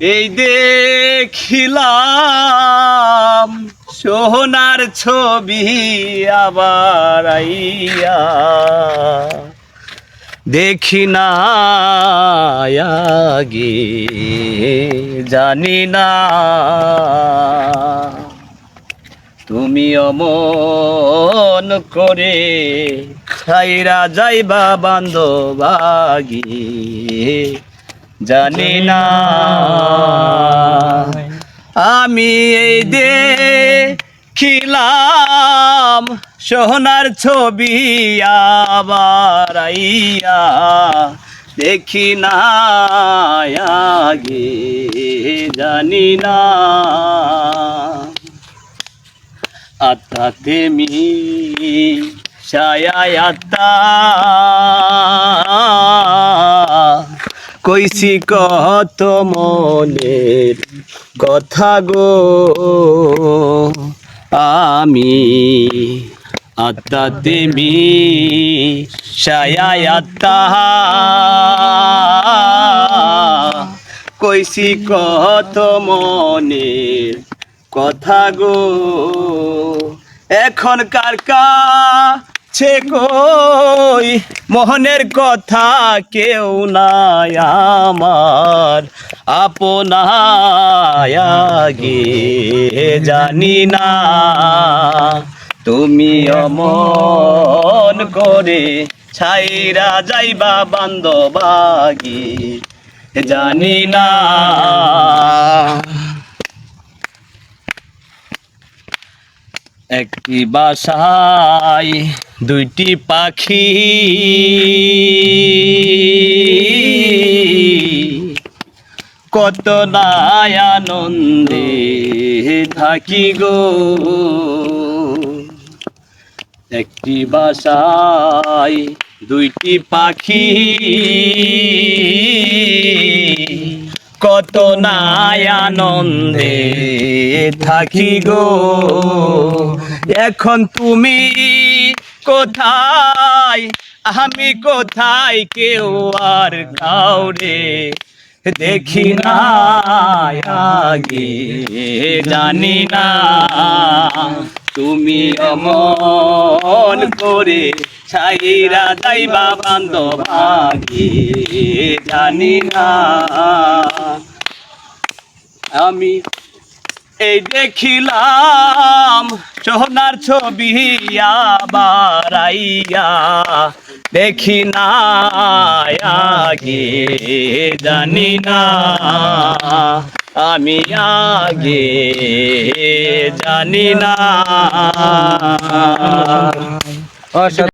এই দেখিলাম সোহনার ছবি আবার আইয়া। দেখি না আগে, জানি না। তুমি অমন করে ছাইরা যাইবা বান্ধবাগি জানি না। আমি এই দেখিলাম সোহনার ছবি আবার দেখি না আগে, জানি না। আত্মাতে মি ছায়ায় আত্মা। কইছি কত মনের কথা গো। আমি আত্মাতে মি ছায়ায় আত্মা। কইছি কত মনের কথা গো। এখন কার কাছে কই? মোহনের কথা কেউ নাই আমার আপনায়াগে জানি না। তুমি অমন করে ছাইরা যাইবা বান্ধবাগি জানি না। একটি বাসায় দুইটি পাখি। কত আনন্দে থাকি গো। একটি বাসায় দুইটি পাখি। কত আনন্দে থাকি গো। এখন তুমি কোথায়? আমি কোথায় কেউ আর কাউরে দেখি না আগে? জানি না। তুমি অমন করে ছাইরা যাইবা বান্ধবাগি জানি না। আমি এই দেখিলাম সোনার ছবি আবার আইয়া দেখি না আগে জানি না। আমি আগে জানি না।